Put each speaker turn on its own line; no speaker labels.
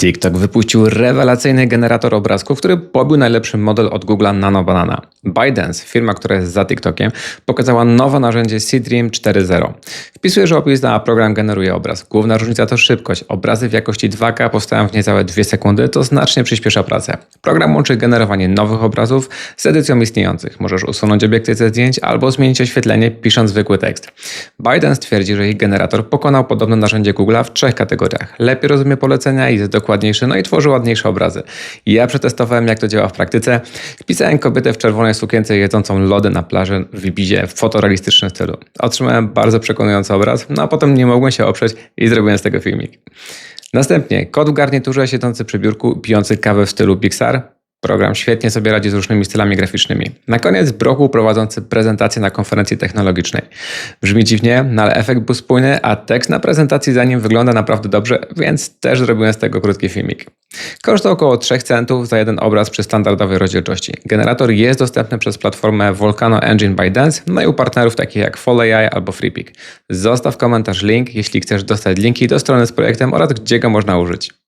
TikTok wypuścił rewelacyjny generator obrazków, który pobił najlepszy model od Google'a Nano Banana. ByteDance, firma, która jest za TikTokiem, pokazała nowe narzędzie Seedream 4.0. Wpisujesz opis, a program generuje obraz. Główna różnica to szybkość. Obrazy w jakości 2K powstają w niecałe 2 sekundy, to znacznie przyspiesza pracę. Program łączy generowanie nowych obrazów z edycją istniejących. Możesz usunąć obiekty ze zdjęć albo zmienić oświetlenie, pisząc zwykły tekst. ByteDance twierdzi, że ich generator pokonał podobne narzędzie Google'a w trzech kategoriach. Lepiej rozumie polecenia i jest dokładniejszy, no i tworzy ładniejsze obrazy. Ja przetestowałem, jak to działa w praktyce. Wpisałem kobietę w czerwonej sukience jedzącą lody na plaży w Ibizie w fotorealistycznym stylu. Otrzymałem bardzo przekonujący obraz, no a potem nie mogłem się oprzeć i zrobiłem z tego filmik. Następnie kot w garniturze siedzący przy biurku, pijący kawę w stylu Pixar. Program świetnie sobie radzi z różnymi stylami graficznymi. Na koniec brokuł prowadzący prezentację na konferencji technologicznej. Brzmi dziwnie, no ale efekt był spójny, a tekst na prezentacji za nim wygląda naprawdę dobrze, więc też zrobiłem z tego krótki filmik. Kosztuje około 3 centów za jeden obraz przy standardowej rozdzielczości. Generator jest dostępny przez platformę Volcano Engine by Dance, no i u partnerów takich jak FallAI albo FreePic. Zostaw komentarz link, jeśli chcesz dostać linki do strony z projektem oraz gdzie go można użyć.